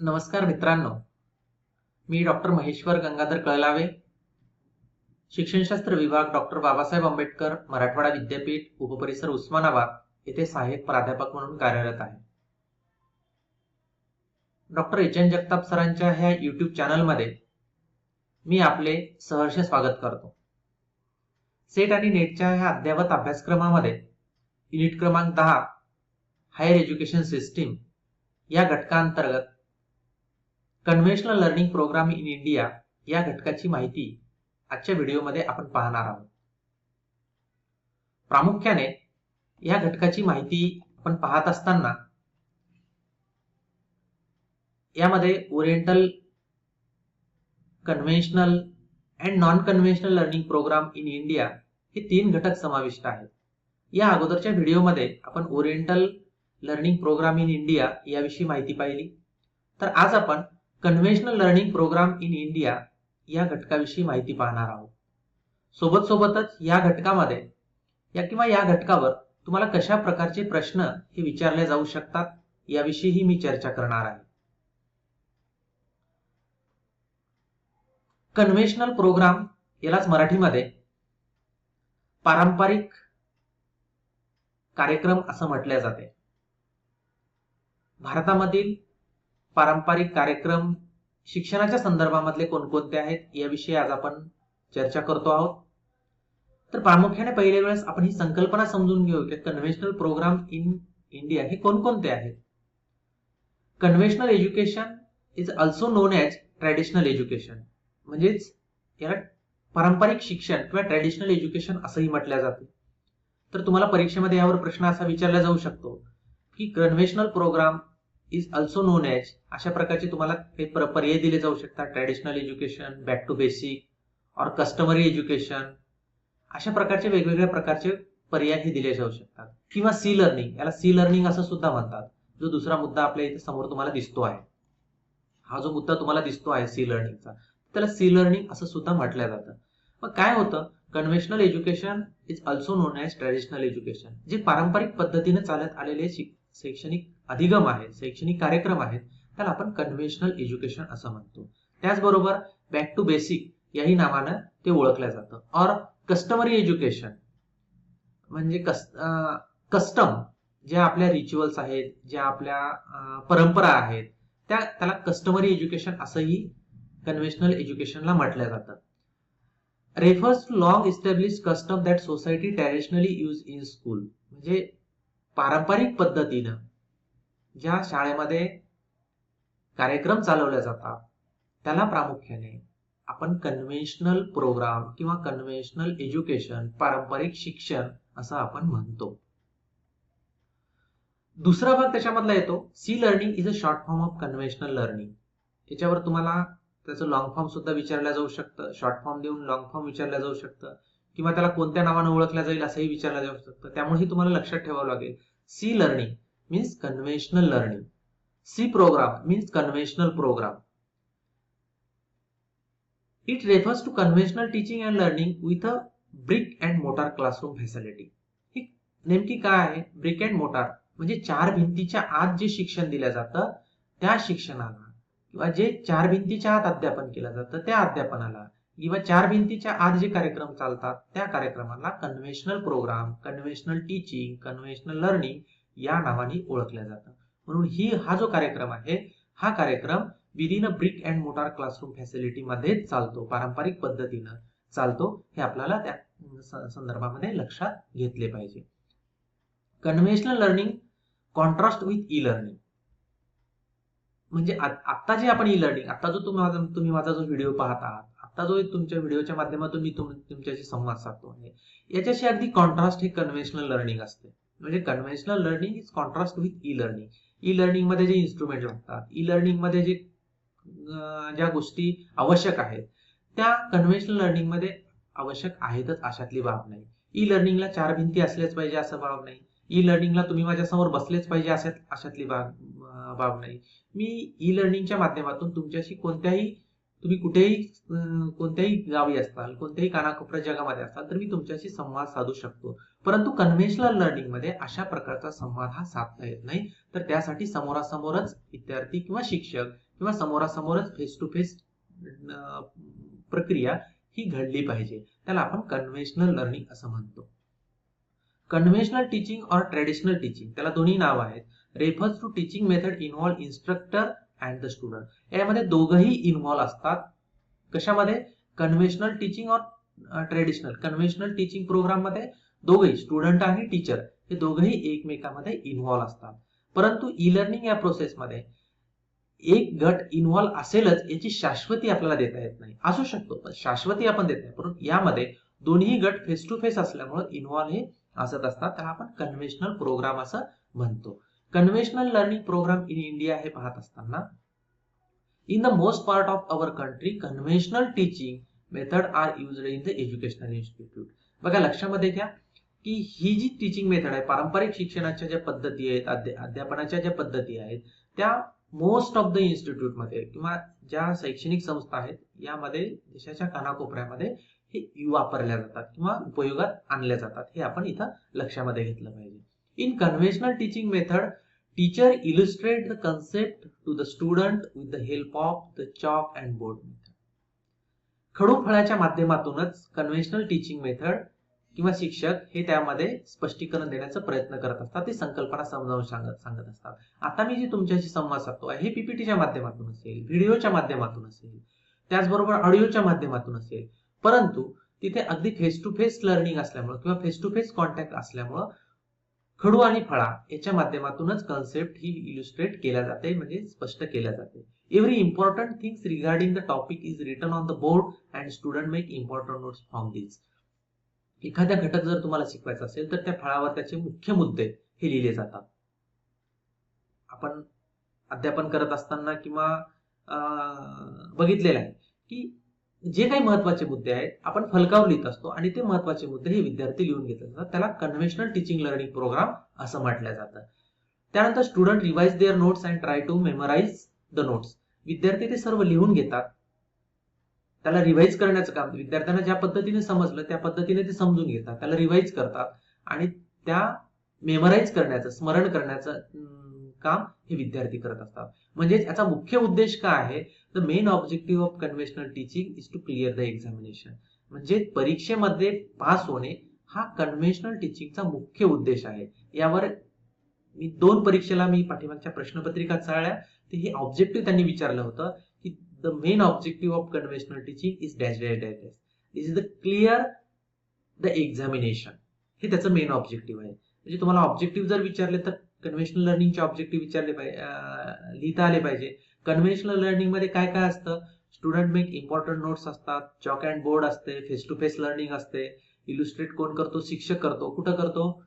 नमस्कार मित्रांनो. मी डॉक्टर महेश्वर गंगाधर कळलावे शिक्षणशास्त्र विभाग डॉक्टर बाबासाहेब आंबेडकर मराठवाडा विद्यापीठ उपपरिसर उस्मानाबाद येथे सहाय्यक प्राध्यापक म्हणून कार्यरत आहे. डॉक्टर एच एन जगताप सरांच्या ह्या युट्यूब चॅनलमध्ये मी आपले सहर्ष स्वागत करतो. सेट आणि नेटच्या ह्या अद्ययावत अभ्यासक्रमामध्ये युनिट क्रमांक दहा हायर एज्युकेशन सिस्टीम या घटकांतर्गत conventional learning program in India या घटकाची माहिती आजच्या व्हिडिओमध्ये आपण पाहणार आहोत. प्रामुख्याने या घटकाची माहिती आपण पाहत असताना यामध्ये oriental conventional and non conventional learning program in India हे तीन घटक समाविष्ट आहेत. या अगोदरच्या व्हिडिओमध्ये आपण oriental learning program in India याविषयी माहिती पाहिली. तर आज आपण conventional learning program in India या घटकाविषयी माहिती पाहणार आहोत. सोबत सोबतच या घटकामध्ये या किंवा या घटकावर तुम्हाला कशा प्रकारचे प्रश्न हे विचारले जाऊ शकतात याविषयीही मी चर्चा करणार आहे. कन्व्हेन्शनल प्रोग्राम यालाच मराठीमध्ये पारंपरिक कार्यक्रम असं म्हटले जाते. भारतामधील पारंपरिक कार्यक्रम शिक्षणाच्या संदर्भामधले कोणकोणते आहेत याविषयी आज आपण चर्चा करतो आहोत. तर प्रामुख्याने पहिल्या वेळेस आपण ही संकल्पना समजून घेऊ की कन्व्हेन्शनल प्रोग्राम इन इंडिया हे कोणकोणते आहेत. Conventional education is also known as traditional education म्हणजेच याला पारंपरिक शिक्षण किंवा ट्रॅडिशनल एज्युकेशन असंही म्हटलं जाते. तर तुम्हाला परीक्षेमध्ये यावर प्रश्न असा विचारला जाऊ शकतो की conventional program is also known as अशा प्रकारचे तुम्हाला काही पर्याय दिले जाऊ शकतात. Traditional education back to basic और कस्टमरी एज्युकेशन अशा प्रकारचे वेगवेगळ्या प्रकारचे पर्याय हे दिले जाऊ शकतात. किंवा सी लर्निंग याला सी लर्निंग असं सुद्धा म्हणतात. जो दुसरा मुद्दा आपल्या इथे समोर तुम्हाला दिसतो आहे. हा जो मुद्दा तुम्हाला दिसतो आहे सी लर्निंगचा त्याला सी लर्निंग असं सुद्धा म्हटलं जातं. मग काय होतं? Conventional education is also known as traditional education जे पारंपरिक पद्धतीने चालत आलेले शैक्षणिक अधिगम आहेत शैक्षणिक कार्यक्रम आहेत त्याला आपण कन्व्हेन्शनल एज्युकेशन असं म्हणतो. त्याचबरोबर बॅक टू बेसिक याही नावानं ते ओळखलं जातं. और कस्टमरी एज्युकेशन म्हणजे कस्टम ज्या आपल्या रिच्युअल्स आहेत ज्या आपल्या परंपरा आहेत त्या त्याला कस्टमरी एज्युकेशन असंही कन्व्हेन्शनल एज्युकेशनला म्हटलं जातं. Refers to long establish custom that society traditionally use in school म्हणजे पारंपरिक पद्धतीनं ज्या शाळेमध्ये कार्यक्रम चालवले जातात त्याला प्रामुख्याने आपण कन्व्हेन्शनल प्रोग्राम किंवा कन्व्हेन्शनल एज्युकेशन पारंपरिक शिक्षण असं आपण म्हणतो. दुसरा भाग त्याच्यामधला येतो. C learning is a short form of conventional learning याच्यावर तुम्हाला त्याचं लॉंग फॉर्म सुद्धा विचारलं जाऊ शकतं. शॉर्ट फॉर्म देऊन लॉंग फॉर्म विचारलं जाऊ शकतं. किंवा त्याला कोणत्या नावानं ओळखलं जाईल असंही विचारलं जाऊ शकतं. त्यामुळे हे तुम्हाला लक्षात ठेवावं लागेल. C learning means conventional learning C program means conventional program it refers to conventional teaching and learning with a brick and mortar classroom facility ही नेमकी काय आहे? ब्रिक अँड मोटार म्हणजे चार भिंतीच्या आत जे शिक्षण दिलं जातं त्या शिक्षणाला किंवा जे चार भिंतीच्या आत अध्यापन केलं जातं त्या अध्यापनाला किंवा चार भिंतीच्या आत जे कार्यक्रम चालतात त्या कार्यक्रमाला conventional program conventional teaching conventional learning या नावाने ओळखल्या जातं. म्हणून ही हा जो कार्यक्रम आहे हा कार्यक्रम within a brick and mortar classroom facility मध्ये चालतो पारंपरिक पद्धतीनं चालतो हे आपल्याला त्या संदर्भामध्ये लक्षात घेतले पाहिजे. Conventional learning contrast with E learning म्हणजे आत्ता आता जे आपण ई लर्निंग आता जो तुम्ही माझा तुम्ही माझा जो व्हिडिओ पाहत आहात आता जो तुमच्या व्हिडिओच्या माध्यमातून मी तुम- तुमच्याशी संवाद साधतो आहे याच्याशी अगदी कॉन्ट्रास्ट हे कन्व्हेन्शनल लर्निंग असते. म्हणजे conventional learning is contrast with E learning E लर्निंगमध्ये जे इन्स्ट्रुमेंट लागतात ई लर्निंगमध्ये जे ज्या गोष्टी आवश्यक आहेत त्या कन्व्हेन्शनल लर्निंगमध्ये आवश्यक आहेतच अशातली बाब नाही. ई लर्निंगला चार भिंती असल्याच पाहिजे असं बाब नाही. ई लर्निंगला तुम्ही माझ्यासमोर बसलेच पाहिजे अशात अशातली बाब बाब नाही. मी ई लर्निंगच्या माध्यमातून तुमच्याशी कोणत्याही तुम्ही कुठेही कोणत्याही गावी असताल कोणत्याही कानाकोपऱ्या जगामध्ये असाल तर मी तुमच्याशी संवाद साधू शकतो. परंतु कन्व्हेन्शनल लर्निंगमध्ये अशा प्रकारचा संवाद हा साधता येत नाही. तर त्यासाठी समोरासमोरच विद्यार्थी किंवा शिक्षक किंवा समोरासमोरच फेस टू फेस प्रक्रिया ही घडली पाहिजे. त्याला आपण कन्व्हेन्शनल लर्निंग असं म्हणतो. कन्व्हेन्शनल टीचिंग और ट्रेडिशनल टीचिंग त्याला दोन्ही नाव आहेत. Refers to teaching method involve instructor and the student यामध्ये दोघंही इन्व्हॉल्व असतात. कशामध्ये? कन्व्हेन्शनल टीचिंग और ट्रेडिशनल कन्व्हेन्शनल टीचिंग प्रोग्राममध्ये दोघेही स्टुडंट आणि टीचर हे दोघंही एकमेकांमध्ये इन्व्हॉल्व असतात. परंतु ई लर्निंग या प्रोसेसमध्ये एक गट इन्व्हॉल्व असेलच याची शाश्वती आपल्याला देता येत नाही. असू शकतो पण शाश्वती आपण देत नाही. परंतु यामध्ये दोन्ही गट फेस टू फेस असल्यामुळे इन्व्हॉल्व हे असत असतात. त्याला आपण कन्व्हेन्शनल प्रोग्राम असं म्हणतो. Conventional learning program in India हे पाहत असताना in the most part of our country conventional teaching method are use in the educational institute बघा लक्षामध्ये घ्या की ही जी टीचिंग मेथड आहे पारंपरिक शिक्षणाच्या ज्या पद्धती आहेत अध्यापनाच्या ज्या पद्धती आहेत त्या मोस्ट ऑफ द इन्स्टिट्यूटमध्ये किंवा ज्या शैक्षणिक संस्था आहेत यामध्ये देशाच्या कानाकोपऱ्यामध्ये हे वापरल्या जातात किंवा उपयोगात आणल्या जातात हे आपण इथं लक्षामध्ये घेतलं पाहिजे. In conventional teaching method teacher illustrate the concept to the student with the help of the chalk and board method. खडू फळाच्या माध्यमातूनच कन्व्हेन्शनल टीचिंग मेथड किंवा शिक्षक हे त्यामध्ये स्पष्टीकरण देण्याचा प्रयत्न करत असतात ती संकल्पना समजावून सांगत सांगत असतात आता मी जे तुमच्याशी संवाद साधतो आहे हे पीपीटीच्या माध्यमातून असेल व्हिडिओच्या माध्यमातून असेल त्याचबरोबर ऑडिओच्या माध्यमातून असेल परंतु तिथे अगदी फेस टू फेस लर्निंग असल्यामुळं किंवा फेस टू फेस कॉन्टॅक्ट असल्यामुळं खडू आणि फळा याच्या माध्यमातूनच कन्सेप्ट ही इल्युस्ट्रेट केल्या जाते म्हणजे स्पष्ट केल्या जाते. Every important things regarding the topic is return on the board and student make important notes from this एखाद्या घटक जर तुम्हाला शिकवायचा असेल तर त्या फळावर त्याचे मुख्य मुद्दे हे लिहिले जातात. आपण अध्यापन करत असताना किंवा अं, बघितलेलं आहे की जे काही महत्त्वाचे मुद्दे आहेत आपण फलकावर लिहित असतो आणि ते महत्त्वाचे मुद्दे हे विद्यार्थी लिहून घेत असतात. त्याला कन्व्हेन्शनल टीचिंग लर्निंग प्रोग्राम असं म्हटलं जातं. त्यानंतर student revise their notes and try to memorize the notes विद्यार्थी ते सर्व लिहून घेतात. त्याला रिवाइज करण्याचं काम विद्यार्थ्यांना ज्या पद्धतीने समजलं त्या पद्धतीने ते समजून घेतात. त्याला रिवाइज करतात आणि त्या मेमराईज करण्याचं स्मरण करण्याचं काम हे विद्यार्थी करत असतात. म्हणजेच याचा मुख्य उद्देश काय आहे? The main objective of conventional teaching is to clear the examination म्हणजे परीक्षेमध्ये पास होणे हा कन्व्हेन्शनल टीचिंगचा मुख्य उद्देश आहे. यावर मी दोन परीक्षेला मी पाठीमागच्या प्रश्नपत्रिका चाळल्या. ते हे ऑब्जेक्टिव्ह त्यांनी विचारलं होतं की the main objective of conventional teaching is dash dash dash dash is the clear the examination हे त्याचं मेन ऑब्जेक्टिव्ह आहे. म्हणजे तुम्हाला ऑब्जेक्टिव्ह जर विचारले तर कन्व्हेन्शनल लर्निंगचे ऑब्जेक्टिव्ह विचारले पाहिजे लिहिता आले पाहिजे. कन्व्हेन्शनल लर्निंगमध्ये काय काय असतं? स्टुडंट मेक इम्पॉर्टंट नोट्स असतात चॉक अँड बोर्ड असते फेस टू फेस लर्निंग असते इलुस्ट्रेट कोण करतो? शिक्षक करतो. कुठं करतो?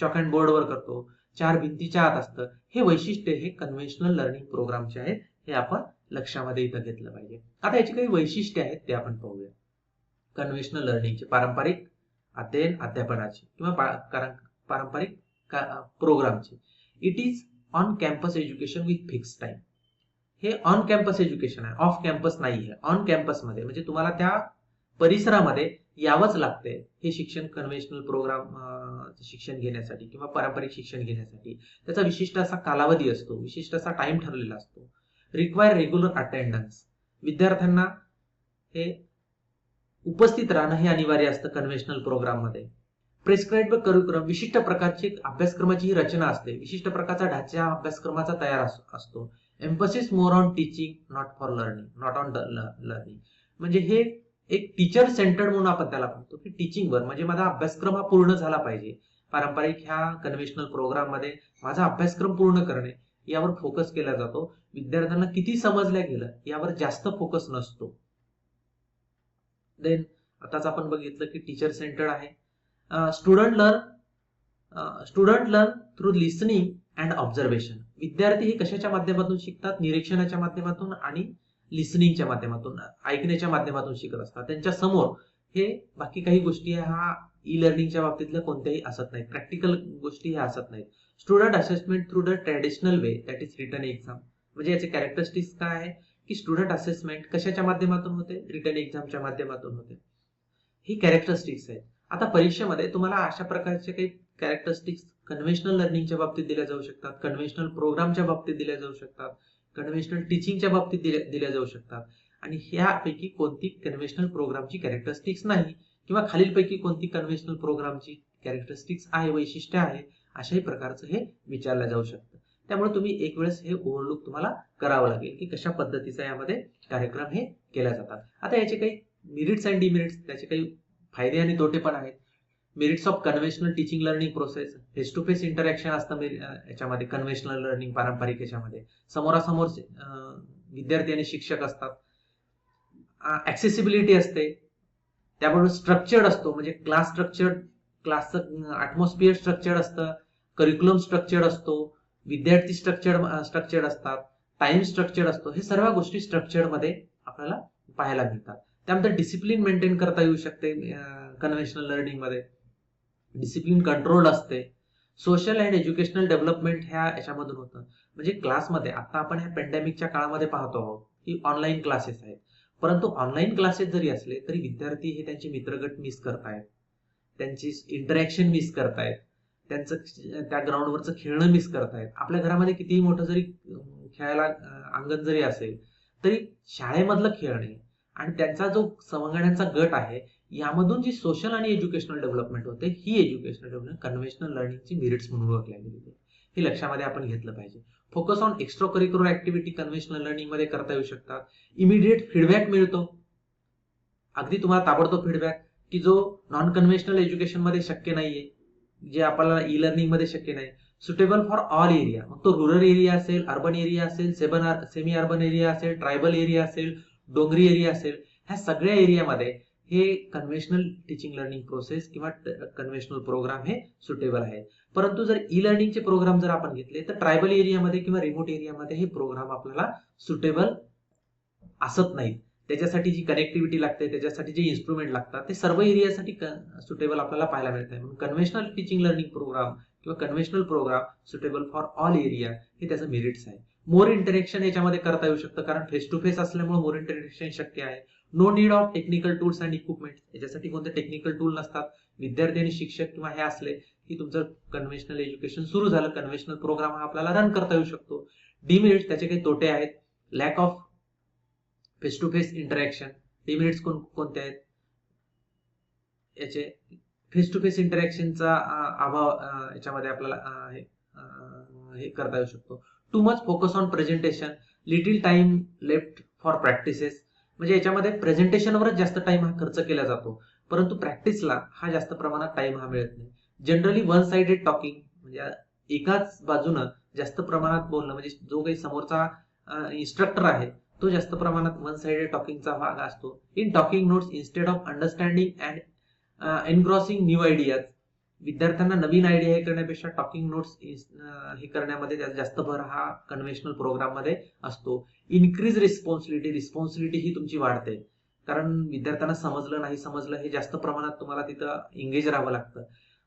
चॉक अँड बोर्डवर करतो. चार भिंतीच्या आत असतं. हे वैशिष्ट्य हे कन्व्हेन्शनल लर्निंग प्रोग्रामचे आहेत हे आपण लक्षामध्ये इथं घेतलं पाहिजे. आता याची काही वैशिष्ट्ये आहेत ते आपण पाहूया. कन्व्हेन्शनल लर्निंगचे पारंपरिक अध्ययन अध्यापनाचे. किंवा कारण- पारंपरिक प्रोग्रामचे. It is on campus education with fix time हे ऑन कॅम्पस एज्युकेशन आहे. ऑफ कॅम्पस नाही आहे ऑन कॅम्पसमध्ये म्हणजे तुम्हाला त्या परिसरामध्ये यावंच लागते हे शिक्षण कन्व्हेन्शनल प्रोग्राम शिक्षण घेण्यासाठी किंवा पारंपरिक शिक्षण घेण्यासाठी. त्याचा विशिष्ट असा कालावधी असतो. विशिष्ट असा टाइम ठरलेला असतो. रिक्वायर रेग्युलर अटेंडन्स विद्यार्थ्यांना हे उपस्थित राहणं हे अनिवार्य असतं कन्व्हेन्शनल प्रोग्राममध्ये प्रिस्क्राईब करिक्युलम विशिष्ट प्रकारची एक अभ्यासक्रमाची ही रचना असते. विशिष्ट प्रकारचा ढाचा अभ्यासक्रमाचा तयार अस- असतो. Emphasis more on teaching not for learning not on learning म्हणजे हे एक टीचर सेंटर्ड म्हणून आपण त्याला म्हणतो की टीचिंगवर म्हणजे माझा अभ्यासक्रम हा पूर्ण झाला पाहिजे. पारंपरिक ह्या कन्व्हेशनल प्रोग्राममध्ये माझा अभ्यासक्रम पूर्ण करणे यावर फोकस केला जातो. विद्यार्थ्यांना किती समजल्या गेलं यावर जास्त फोकस नसतो. देन आताच आपण बघितलं की टीचर सेंटर्ड आहे. Student learn student learn through listening and observation विद्यार्थी हे कशाच्या माध्यमातून शिकतात? निरीक्षणाच्या माध्यमातून आणि लिसनिंगच्या माध्यमातून ऐकण्याच्या माध्यमातून शिकत असतात. त्यांच्यासमोर हे बाकी काही गोष्टी हा ई लर्निंगच्या बाबतीतल्या कोणत्याही असत नाहीत. प्रॅक्टिकल गोष्टी ह्या असत नाहीत. Student assessment through the traditional way that is return exam म्हणजे याचे कॅरेक्टरिस्टिक्स काय आहे? की स्टुडंट असेसमेंट कशाच्या माध्यमातून होते? रिटर्न एक्झामच्या माध्यमातून होते. ही कॅरेक्टरिस्टिक्स आहेत. आता परीक्षेमध्ये तुम्हाला अशा प्रकारचे काही कॅरेक्टरिस्टिक्स कन्व्हेन्शनल लर्निंगच्या बाबतीत दिल्या जाऊ शकतात कन्व्हेन्शनल प्रोग्रामच्या बाबतीत दिल्या जाऊ शकतात कन्व्हेन्शनल टीचिंगच्या बाबतीत दिल्या दिल्या जाऊ शकतात. आणि ह्यापैकी कोणती कन्व्हेन्शनल प्रोग्रामची कॅरेक्टरिस्टिक्स नाही किंवा खालीलपैकी कोणती कन्व्हेन्शनल प्रोग्रामची कॅरेक्टरिस्टिक्स आहे वैशिष्ट्य आहे अशाही प्रकारचं हे विचारलं जाऊ शकतं. त्यामुळे तुम्ही एक वेळेस हे ओव्हरलुक तुम्हाला करावं लागेल की कशा पद्धतीचा यामध्ये कार्यक्रम हे केल्या जातात. आता याचे काही मिरिट्स अँड डिमेरिट्स त्याचे काही फायदे आणि तोटे पण आहेत. Merits of conventional teaching learning process face to face interaction असतं याच्यामध्ये कन्व्हेन्शनल लर्निंग पारंपरिक याच्यामध्ये. समोरासमोर विद्यार्थी आणि शिक्षक असतात. ऍक्सेसिबिलिटी असते. त्याबरोबर स्ट्रक्चर्ड असतो. म्हणजे क्लास स्ट्रक्चर्ड क्लासचं ॲटमॉस्फिअर स्ट्रक्चर्ड असतं. करिक्युलम स्ट्रक्चर्ड असतो. विद्यार्थी स्ट्रक्चर्ड स्ट्रक्चर्ड असतात. टाइम स्ट्रक्चर्ड असतो. हे सर्व गोष्टी स्ट्रक्चर्डमध्ये आपल्याला पाहायला मिळतात. त्यानंतर डिसिप्लिन मेंटेन करता येऊ शकते कन्व्हेन्शनल लर्निंगमध्ये डिसिप्लिन कंट्रोल असते. सोशल अँड एज्युकेशनल डेव्हलपमेंट ह्या याच्यामधून होतं. म्हणजे क्लासमध्ये आता आपण ह्या पॅन्डेमिकच्या काळामध्ये पाहतो आहोत की ऑनलाईन क्लासेस आहेत. परंतु ऑनलाईन क्लासेस जरी असले तरी विद्यार्थी हे त्यांचे मित्रगट मिस करतायत. त्यांची इंटरॅक्शन मिस करतायत. त्यांचं त्या ग्राउंडवरचं खेळणं मिस करतायत. आपल्या घरामध्ये कितीही मोठं जरी खेळायला अंगण जरी असेल तरी शाळेमधलं खेळणे आणि त्यांचा जो सवंगड्यांचा गट आहे यामधून जी सोशल आणि एज्युकेशनल डेव्हलपमेंट होते ही एज्युकेशनल डेव्हलपमेंट कन्व्हेन्शनल लर्निंगची मिरिट्स म्हणून ओळखल्या गेलेली आहे हे लक्षामध्ये आपण घेतलं पाहिजे. Focus on extra curricular activity conventional लर्निंगमध्ये करता येऊ शकतात. इमिडिएट फीडबॅक मिळतो. अगदी तुम्हाला ताबडतोब फीडबॅक की जो नॉन कन्व्हेन्शनल एज्युकेशनमध्ये शक्य नाहीये जे आपल्याला ई लर्निंगमध्ये शक्य नाही. सुटेबल फॉर ऑल एरिया मग तो रुरल एरिया असेल अर्बन एरिया असेल सेबन सेमी अर्बन एरिया असेल ट्रायबल एरिया असेल डोंगरी एरिया असेल ह्या सगळ्या एरियामध्ये हे कन्व्हेन्शनल टीचिंग लर्निंग प्रोसेस किंवा कन्व्हेन्शनल प्रोग्राम हे सुटेबल आहे. परंतु जर ई लर्निंगचे प्रोग्राम जर आपण घेतले तर ट्रायबल एरियामध्ये किंवा रिमोट एरियामध्ये हे प्रोग्राम आपल्याला सुटेबल असत नाहीत त्याच्यासाठी जी कनेक्टिव्हिटी लागते त्याच्यासाठी जे इन्स्ट्रुमेंट लागतात ते सर्व एरियासाठी सुटेबल आपल्याला पाहायला मिळत आहे म्हणून कन्व्हेन्शनल टीचिंग लर्निंग प्रोग्राम किंवा conventional program suitable for all area हे त्याचं मेरिट्स आहे. मोर इंटरेक्शन याच्यामध्ये करता येऊ शकतं कारण फेस टू फेस असल्यामुळे मोर इंटरेक्शन शक्य आहे. No need of technical tools and equipment याच्यासाठी कोणते टेक्निकल टूल नसतात. विद्यार्थी आणि शिक्षक किंवा हे असले की तुमचं कन्व्हेन्शनल एज्युकेशन सुरू झालं कन्व्हेन्शनल प्रोग्राम हा आपल्याला रन करता येऊ शकतो. डिमेरिट्स त्याचे काही तोटे आहेत. Lack of face to face interaction demerits कोण कोणते आहेत? याचे फेस टू फेस इंटरॅक्शनचा अभाव याच्यामध्ये आपल्याला हे करता येऊ शकतो. Too much focus on presentation little time left for practices म्हणजे याच्यामध्ये प्रेझेंटेशनवरच जास्त टाइम हा खर्च केला जातो. परंतु प्रॅक्टिसला हा जास्त प्रमाणात टाइम हा मिळत नाही. जनरली वन साइडेड टॉकिंग म्हणजे एकाच बाजूनं जास्त प्रमाणात बोलणं म्हणजे जो काही समोरचा इन्स्ट्रक्टर आहे तो जास्त प्रमाणात वन साइडेड टॉकिंगचा भाग असतो. In talking notes instead of understanding and engrossing new ideas विद्यार्थ्यांना नवीन आयडिया हे करण्यापेक्षा टॉकिंग नोट्स हे करण्यामध्ये जास्त भर हा कन्व्हेन्शनल प्रोग्राममध्ये असतो. इन्क्रीज रिस्पॉन्सिबिलिटी रिस्पॉन्सिबिलिटी ही तुमची वाढते. कारण विद्यार्थ्यांना समजलं नाही समजलं हे जास्त प्रमाणात तुम्हाला तिथं एंगेज राहावं लागतं.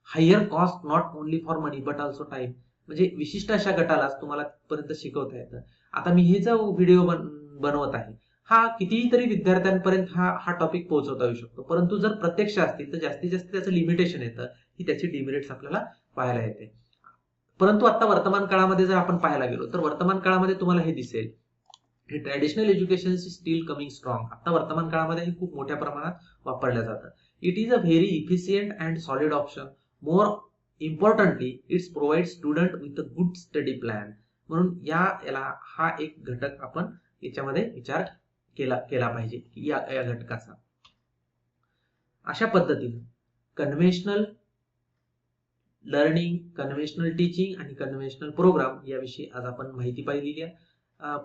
Higher cost not only for money but also time म्हणजे विशिष्ट अशा गटालाच तुम्हाला तिथपर्यंत शिकवता येतं. आता मी हे जो व्हिडिओ बन बनवत आहे हा कितीही तरी विद्यार्थ्यांपर्यंत हा हा टॉपिक पोहोचवता येऊ शकतो. परंतु जर प्रत्यक्ष असतील तर जास्तीत जास्त त्याचं लिमिटेशन येतं. ही त्याची डिमेरिट्स आपल्याला पाहायला येते. परंतु आता वर्तमान काळामध्ये जर आपण पाहायला गेलो तर वर्तमान काळामध्ये तुम्हाला हे दिसेल. हे traditional education is still coming strong आता वर्तमान काळामध्ये हे खूप मोठ्या प्रमाणात वापरलं जातं it is a very efficient and solid option more importantly it's provide student with a good study plan म्हणून या याला हा एक घटक आपण याच्यामध्ये विचार केला केला पाहिजे या या घटकाचा. अशा पद्धतीने कन्व्हेन्शनल लर्निंग कन्व्हेन्शनल टीचिंग आणि कन्व्हेन्शनल प्रोग्राम याविषयी आज आपण माहिती पाहिलेली आहे.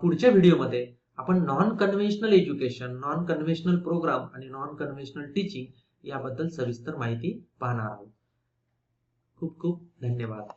पुढच्या व्हिडिओमध्ये आपण non conventional education non conventional program आणि नॉन कन्व्हेन्शनल टीचिंग याबद्दल सविस्तर माहिती पाहणार आहोत. खूप खूप धन्यवाद.